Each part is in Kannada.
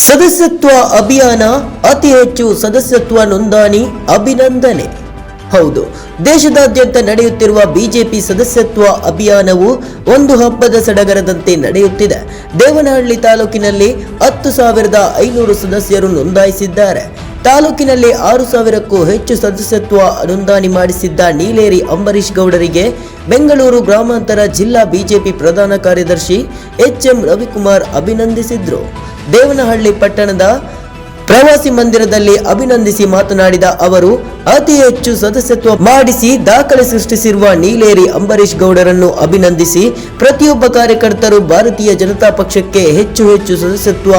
ಸದಸ್ಯತ್ವ ಅಭಿಯಾನ ಅತಿ ಹೆಚ್ಚು ಸದಸ್ಯತ್ವ ನೋಂದಣಿ ಅಭಿನಂದನೆ. ಹೌದು, ದೇಶದಾದ್ಯಂತ ನಡೆಯುತ್ತಿರುವ ಬಿಜೆಪಿ ಸದಸ್ಯತ್ವ ಅಭಿಯಾನವು ಒಂದು ಹಬ್ಬದ ಸಡಗರದಂತೆ ನಡೆಯುತ್ತಿದೆ. ದೇವನಹಳ್ಳಿ ತಾಲೂಕಿನಲ್ಲಿ ಹತ್ತು ಸಾವಿರದ ಐನೂರು ಸದಸ್ಯರು ನೋಂದಾಯಿಸಿದ್ದಾರೆ. ತಾಲೂಕಿನಲ್ಲಿ ಆರು ಸಾವಿರಕ್ಕೂ ಹೆಚ್ಚು ಸದಸ್ಯತ್ವ ನೋಂದಣಿ ಮಾಡಿಸಿದ್ದ ನೀಲೇರಿ ಅಂಬರೀಶ್ ಗೌಡರಿಗೆ ಬೆಂಗಳೂರು ಗ್ರಾಮಾಂತರ ಜಿಲ್ಲಾ ಬಿಜೆಪಿ ಪ್ರಧಾನ ಕಾರ್ಯದರ್ಶಿ ಎಚ್ ಎಂ ರವಿಕುಮಾರ್ ಅಭಿನಂದಿಸಿದ್ರು. ದೇವನಹಳ್ಳಿ ಪಟ್ಟಣದ ಪ್ರವಾಸಿ ಮಂದಿರದಲ್ಲಿ ಅಭಿನಂದಿಸಿ ಮಾತನಾಡಿದ ಅವರು, ಅತಿ ಹೆಚ್ಚು ಸದಸ್ಯತ್ವ ಮಾಡಿಸಿ ದಾಖಲೆ ಸೃಷ್ಟಿಸಿರುವ ನೀಲೇರಿ ಅಂಬರೀಶ್ ಗೌಡರನ್ನು ಅಭಿನಂದಿಸಿ ಪ್ರತಿಯೊಬ್ಬ ಕಾರ್ಯಕರ್ತರು ಭಾರತೀಯ ಜನತಾ ಪಕ್ಷಕ್ಕೆ ಹೆಚ್ಚು ಹೆಚ್ಚು ಸದಸ್ಯತ್ವ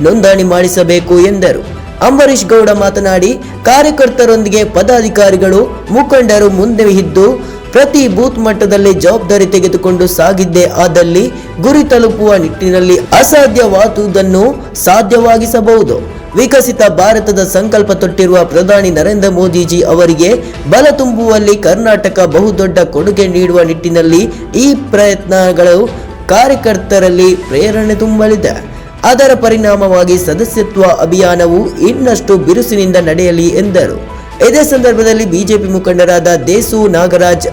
ನೋಂದಣಿ ಮಾಡಿಸಬೇಕು ಎಂದರು. ಅಂಬರೀಶ್ ಗೌಡ ಮಾತನಾಡಿ, ಕಾರ್ಯಕರ್ತರೊಂದಿಗೆ ಪದಾಧಿಕಾರಿಗಳು, ಮುಖಂಡರು ಮುಂದೆ ಇದ್ದು ಪ್ರತಿ ಬೂತ್ ಮಟ್ಟದಲ್ಲಿ ಜವಾಬ್ದಾರಿ ತೆಗೆದುಕೊಂಡು ಸಾಗಿದ್ದೆ ಆದಲ್ಲಿ ಗುರಿ ತಲುಪುವ ನಿಟ್ಟಿನಲ್ಲಿ ಅಸಾಧ್ಯವಾದುದನ್ನು ಸಾಧ್ಯವಾಗಿಸಬಹುದು. ವಿಕಸಿತ ಭಾರತದ ಸಂಕಲ್ಪ ತೊಟ್ಟಿರುವ ಪ್ರಧಾನಿ ನರೇಂದ್ರ ಮೋದಿಜಿ ಅವರಿಗೆ ಬಲ ತುಂಬುವಲ್ಲಿ ಕರ್ನಾಟಕ ಬಹುದೊಡ್ಡ ಕೊಡುಗೆ ನೀಡುವ ನಿಟ್ಟಿನಲ್ಲಿ ಈ ಪ್ರಯತ್ನಗಳು ಕಾರ್ಯಕರ್ತರಲ್ಲಿ ಪ್ರೇರಣೆ ತುಂಬಲಿದೆ. ಅದರ ಪರಿಣಾಮವಾಗಿ ಸದಸ್ಯತ್ವ ಅಭಿಯಾನವು ಇನ್ನಷ್ಟು ಬಿರುಸಿನಿಂದ ನಡೆಯಲಿ ಎಂದರು. ಇದೇ ಸಂದರ್ಭದಲ್ಲಿ ಬಿಜೆಪಿ ಮುಖಂಡರಾದ ದೇಸು ನಾಗರಾಜ್,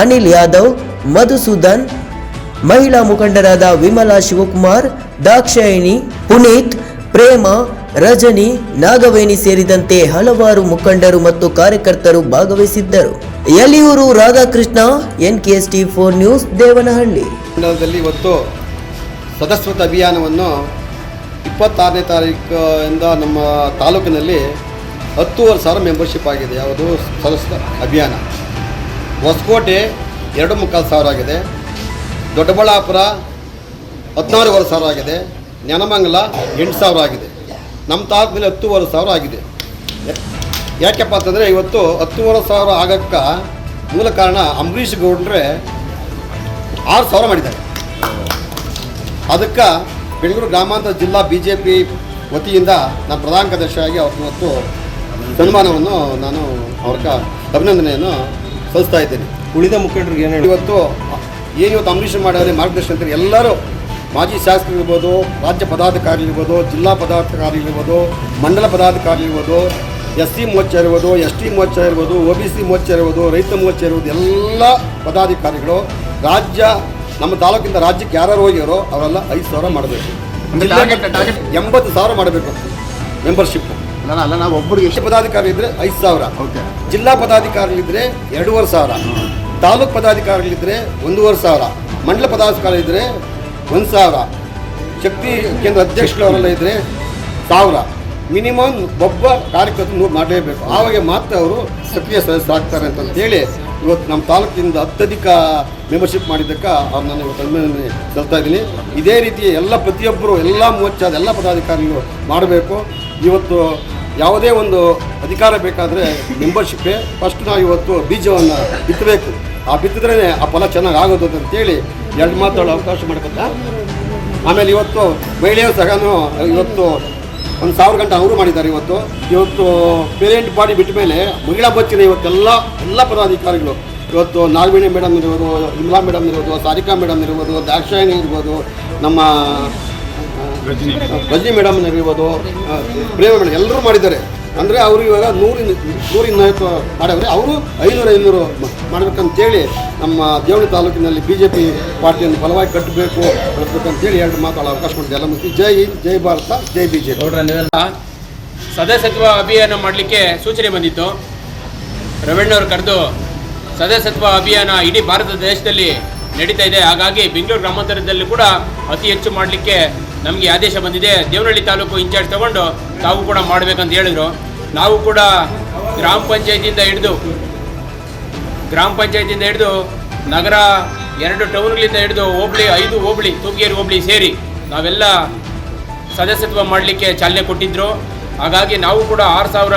ಅನಿಲ್ ಯಾದವ್, ಮಧುಸೂದನ್, ಮಹಿಳಾ ಮುಖಂಡರಾದ ವಿಮಲಾ ಶಿವಕುಮಾರ್, ದಾಕ್ಷಾಯಿಣಿ, ಪುನೀತ್, ಪ್ರೇಮ, ರಜನಿ, ನಾಗವೇಣಿ ಸೇರಿದಂತೆ ಹಲವಾರು ಮುಖಂಡರು ಮತ್ತು ಕಾರ್ಯಕರ್ತರು ಭಾಗವಹಿಸಿದ್ದರು. Yaliyuru Radhakrishna N K S T four news, Devanahalli. ಇವತ್ತು ಸದಸ್ವತ ಅಭಿಯಾನವನ್ನು ಇಪ್ಪತ್ತಾರನೇ ತಾರೀಕು ಇಂದ ನಮ್ಮ ತಾಲೂಕಿನಲ್ಲಿ ಹತ್ತೂವರೆ ಸಾವಿರ ಮೆಂಬರ್ಶಿಪ್ ಆಗಿದೆ. ಯಾವುದು? ಸದಸ್ಯ ಅಭಿಯಾನ. ಹೊಸಕೋಟೆ ಎರಡು ಮುಕ್ಕಾಲು ಸಾವಿರ ಆಗಿದೆ. ದೊಡ್ಡಬಳ್ಳಾಪುರ ಹದಿನಾರೂವರೆ ಸಾವಿರ ಆಗಿದೆ. ನೆನಮಂಗಲ ಎಂಟು ಸಾವಿರ ಆಗಿದೆ. ನಮ್ಮ ತಾಲೂಕಿನಲ್ಲಿ ಹತ್ತೂವರೆ ಸಾವಿರ ಆಗಿದೆ. ಯಾಕೆಪ್ಪ ಅಂತಂದರೆ ಇವತ್ತು ಹತ್ತುವರೆ ಸಾವಿರ ಆಗಕ್ಕೆ ಮೂಲ ಕಾರಣ ಅಂಬರೀಷ್ ಗೌಡ್ರೆ ಆರು ಸಾವಿರ ಮಾಡಿದ್ದಾರೆ. ಅದಕ್ಕೆ ಬೆಂಗಳೂರು ಗ್ರಾಮಾಂತರ ಜಿಲ್ಲಾ ಬಿ ಜೆ ಪಿ ವತಿಯಿಂದ ನಮ್ಮ ಪ್ರಧಾನ ಕಾರ್ಯದರ್ಶಿಯಾಗಿ ಅವತ್ತು ಸನ್ಮಾನವನ್ನು ನಾನು ಅವ್ರ ಅಭಿನಂದನೆಯನ್ನು ಸಲ್ಲಿಸ್ತಾ ಇದ್ದೇನೆ. ಉಳಿದ ಮುಖಂಡರಿಗೆ ಏನು ಇವತ್ತು ಏನು ಇವತ್ತು ಅಂಬರೀಷ್ ಮಾಡಿದರೆ ಮಾರ್ಗದರ್ಶನ ಅಂತ ಎಲ್ಲರೂ ಮಾಜಿ ಶಾಸಕರಿರ್ಬೋದು ರಾಜ್ಯ ಪದಾಧಿಕಾರಿ ಇರ್ಬೋದು ಜಿಲ್ಲಾ ಪದಾಧಿಕಾರಿ ಇರ್ಬೋದು ಮಂಡಲ ಪದಾಧಿಕಾರಿ ಇರ್ಬೋದು ಎಸ್ ಸಿ ಮೋರ್ಚಾ ಇರ್ಬೋದು ಎಸ್ ಟಿ ಮೋರ್ಚಾ ಇರ್ಬೋದು ಒ ಬಿ ಸಿ ಮೋರ್ಚಾ ಇರ್ಬೋದು ರೈತ ಮೋರ್ಚಾ ಇರ್ಬೋದು ಎಲ್ಲ ಪದಾಧಿಕಾರಿಗಳು ರಾಜ್ಯ ನಮ್ಮ ತಾಲೂಕಿಂದ ರಾಜ್ಯಕ್ಕೆ ಯಾರು ಹೋಗಿರೋ ಅವರೆಲ್ಲ ಐದು ಸಾವಿರ ಮಾಡಬೇಕು. ಎಂಬತ್ತು ಸಾವಿರ ಮಾಡಬೇಕು. ಮೆಂಬರ್ಶಿಪ್ ಅಲ್ಲ ಅಲ್ಲ ನಾವು ಒಬ್ಬರಿಗೆ ಎಷ್ಟು ಪದಾಧಿಕಾರಿ ಇದ್ರೆ ಐದು ಸಾವಿರ. ಓಕೆ. ಜಿಲ್ಲಾ ಪದಾಧಿಕಾರಿಗಳಿದ್ರೆ ಎರಡೂವರೆ ಸಾವಿರ. ತಾಲೂಕು ಪದಾಧಿಕಾರಿಗಳಿದ್ರೆ ಒಂದೂವರೆ ಸಾವಿರ. ಮಂಡಲ ಪದಾಧಿಕಾರಿ ಇದ್ರೆ ಒಂದು ಸಾವಿರ. ಶಕ್ತಿ ಕೇಂದ್ರ ಅಧ್ಯಕ್ಷರವರೆಲ್ಲ ಇದ್ರೆ ಸಾವಿರ. ಮಿನಿಮಮ್ ಒಬ್ಬ ಕಾರ್ಯಕರ್ತರು ನೂರು ಮಾಡಲೇಬೇಕು. ಆವಾಗ ಮಾತ್ರ ಅವರು ಸಕ್ರಿಯ ಸದಸ್ಯರಾಗ್ತಾರೆ ಅಂತಂತೇಳಿ ಇವತ್ತು ನಮ್ಮ ತಾಲೂಕಿನಿಂದ ಅತ್ಯಧಿಕ ಮೆಂಬರ್ಶಿಪ್ ಮಾಡಿದ್ದಕ್ಕೆ ಅವ್ರು ನಾನು ಇವತ್ತು ಅಭಿನಂದನೆ ಸಲ್ತಾ ಇದ್ದೀನಿ. ಇದೇ ರೀತಿ ಎಲ್ಲ ಪ್ರತಿಯೊಬ್ಬರು ಎಲ್ಲ ಮೋರ್ಚಾದ ಎಲ್ಲ ಪದಾಧಿಕಾರಿಗಳು ಮಾಡಬೇಕು. ಇವತ್ತು ಯಾವುದೇ ಒಂದು ಅಧಿಕಾರ ಬೇಕಾದರೆ ಮೆಂಬರ್ಶಿಪ್ಪೇ ಫಸ್ಟ್ ನಾವು ಇವತ್ತು ಬೀಜವನ್ನು ಬಿತ್ತಬೇಕು. ಆ ಬಿತ್ತಿದ್ರೇ ಆ ಫಲ ಚೆನ್ನಾಗಿ ಆಗೋದು ಅಂತೇಳಿ ಎರಡು ಮಾತಾಡೋ ಅವಕಾಶ ಮಾಡ್ಕೊತ ಆಮೇಲೆ ಇವತ್ತು ಮಹಿಳೆಯರು ಸಹ ಇವತ್ತು ಒಂದು ಸಾವಿರ ಗಂಟೆ ಅವರು ಮಾಡಿದ್ದಾರೆ ಇವತ್ತು. ಇವತ್ತು ಪೇರೆಂಟ್ ಬಾಡಿ ಬಿಟ್ಟ ಮೇಲೆ ಮಹಿಳಾ ಬಚ್ಚಿನ ಇವತ್ತೆಲ್ಲ, ಎಲ್ಲ ಪದಾಧಿಕಾರಿಗಳು ಇವತ್ತು ನಾಗವೇಣಿ ಮೇಡಮ್ ಇರ್ಬೋದು ಇಮ್ಲಾ ಮೇಡಮ್ ಇರ್ಬೋದು, ಸಾರಿಕಾ ಮೇಡಮ್ ಇರ್ಬೋದು, ದಾಕ್ಷಾಯಣಿ ಇರ್ಬೋದು, ನಮ್ಮ ರಜನಿ ಮೇಡಮ್ ಇರ್ಬೋದು. ಪ್ರೇಮ ಮೇಡಮ್ ಎಲ್ಲರೂ ಮಾಡಿದ್ದಾರೆ. ಅಂದರೆ ಅವರು ಇವಾಗ ನೂರಿನ ನೂರಿನ ಮಾಡವ್ರೆ ಅವರು ಐನೂರು ಐನೂರು ಮಾಡಬೇಕಂತೇಳಿ ನಮ್ಮ ದೇವಳಿ ತಾಲೂಕಿನಲ್ಲಿ ಬಿ ಜೆ ಪಿ ಪಾರ್ಟಿಯನ್ನು ಬಲವಾಗಿ ಕಟ್ಟಬೇಕು ಕಟ್ಟಬೇಕಂತೇಳಿ ಎರಡು ಮಾತಾಡೋ ಅವಕಾಶ ಮಾಡಿದೆ ಎಲ್ಲ ಮುಖ್ಯ ಜೈ ಜೈ ಭಾರತ, ಜೈ ಬಿ ಜೆ ಸದಸ್ಯತ್ವ ಅಭಿಯಾನ ಮಾಡಲಿಕ್ಕೆ ಸೂಚನೆ ಬಂದಿತ್ತು. ರವಣ್ಣವ್ರು ಕರೆದು ಸದಸ್ಯತ್ವ ಅಭಿಯಾನ ಇಡೀ ಭಾರತ ದೇಶದಲ್ಲಿ ನಡೀತಾ ಇದೆ. ಹಾಗಾಗಿ ಬೆಂಗಳೂರು ಗ್ರಾಮಾಂತರದಲ್ಲಿ ಕೂಡ ಅತಿ ಹೆಚ್ಚು ಮಾಡಲಿಕ್ಕೆ ನಮಗೆ ಆದೇಶ ಬಂದಿದೆ. ದೇವನಹಳ್ಳಿ ತಾಲೂಕು ಇನ್ಚಾರ್ಜ್ ತಗೊಂಡು ತಾವು ಕೂಡ ಮಾಡಬೇಕಂತ ಹೇಳಿದರು. ನಾವು ಕೂಡ ಗ್ರಾಮ ಪಂಚಾಯತಿಯಿಂದ ಹಿಡಿದು, ಗ್ರಾಮ ಪಂಚಾಯತಿಯಿಂದ ಹಿಡಿದು, ನಗರ ಎರಡು ಟೌನ್ಗಳಿಂದ ಹಿಡಿದು ಹೋಬಳಿ, ಐದು ಹೋಬಳಿ ತೂಗೇರಿ ಹೋಬಳಿ ಸೇರಿ ನಾವೆಲ್ಲ ಸದಸ್ಯತ್ವ ಮಾಡಲಿಕ್ಕೆ ಚಾಲನೆ ಕೊಟ್ಟಿದ್ದರು ಹಾಗಾಗಿ ನಾವು ಕೂಡ ಆರು ಸಾವಿರ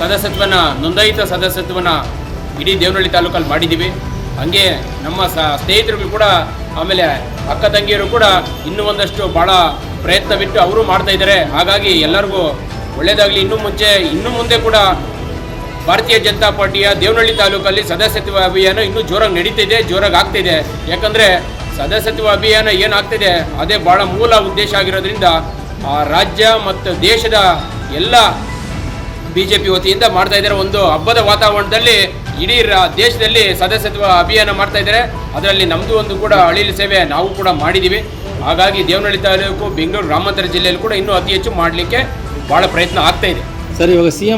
ಸದಸ್ಯತ್ವನ, ನೋಂದಾಯಿತ ಸದಸ್ಯತ್ವನ ಇಡೀ ದೇವನಹಳ್ಳಿ ತಾಲೂಕಲ್ಲಿ ಮಾಡಿದ್ದೀವಿ. ಹಾಗೆ ನಮ್ಮ ಸ ಸ್ನೇಹಿತರುಗಳು ಕೂಡ, ಆಮೇಲೆ ಅಕ್ಕ ತಂಗಿಯರು ಕೂಡ ಇನ್ನೂ ಒಂದಷ್ಟು ಭಾಳ ಪ್ರಯತ್ನವಿಟ್ಟು ಅವರು ಮಾಡ್ತಾ ಇದ್ದಾರೆ. ಹಾಗಾಗಿ ಎಲ್ಲರಿಗೂ ಒಳ್ಳೆಯದಾಗಲಿ ಇನ್ನೂ ಮುಂಚೆ, ಇನ್ನು ಮುಂದೆ ಕೂಡ ಭಾರತೀಯ ಜನತಾ ಪಾರ್ಟಿಯ ದೇವನಹಳ್ಳಿ ತಾಲೂಕಲ್ಲಿ ಸದಸ್ಯತ್ವ ಅಭಿಯಾನ ಇನ್ನೂ ಜೋರಾಗಿ ನಡೀತಿದೆ, ಜೋರಾಗಿ ಆಗ್ತಿದೆ. ಯಾಕಂದರೆ ಸದಸ್ಯತ್ವ ಅಭಿಯಾನ ಏನಾಗ್ತಿದೆ ಅದೇ ಭಾಳ ಮೂಲ ಉದ್ದೇಶ ಆಗಿರೋದ್ರಿಂದ ಆ ರಾಜ್ಯ ಮತ್ತು ದೇಶದ ಎಲ್ಲ ಬಿ ಜೆ ಪಿ ವತಿಯಿಂದ ಮಾಡ್ತಾ ಇದ್ದಾರೆ. ಒಂದು ಹಬ್ಬದ ವಾತಾವರಣದಲ್ಲಿ ಇಡೀ ದೇಶದಲ್ಲಿ ಸದಸ್ಯತ್ವ ಅಭಿಯಾನ ಮಾಡ್ತಾ ಇದ್ದಾರೆ. ಅದರಲ್ಲಿ ನಮ್ಮದು ಒಂದು ಕೂಡ ಅಳಿಲು ಸೇವೆ ನಾವು ಕೂಡ ಮಾಡಿದ್ದೀವಿ ಹಾಗಾಗಿ ದೇವನಹಳ್ಳಿ ತಾಲೂಕು ಬೆಂಗಳೂರು ಗ್ರಾಮಾಂತರ ಜಿಲ್ಲೆಯಲ್ಲಿ ಕೂಡ ಇನ್ನೂ ಅತಿ ಹೆಚ್ಚು ಮಾಡಲಿಕ್ಕೆ ಭಾಳ ಪ್ರಯತ್ನ ಆಗ್ತಾ ಇದೆ. ಸರ್, ಇವಾಗ ಸಿ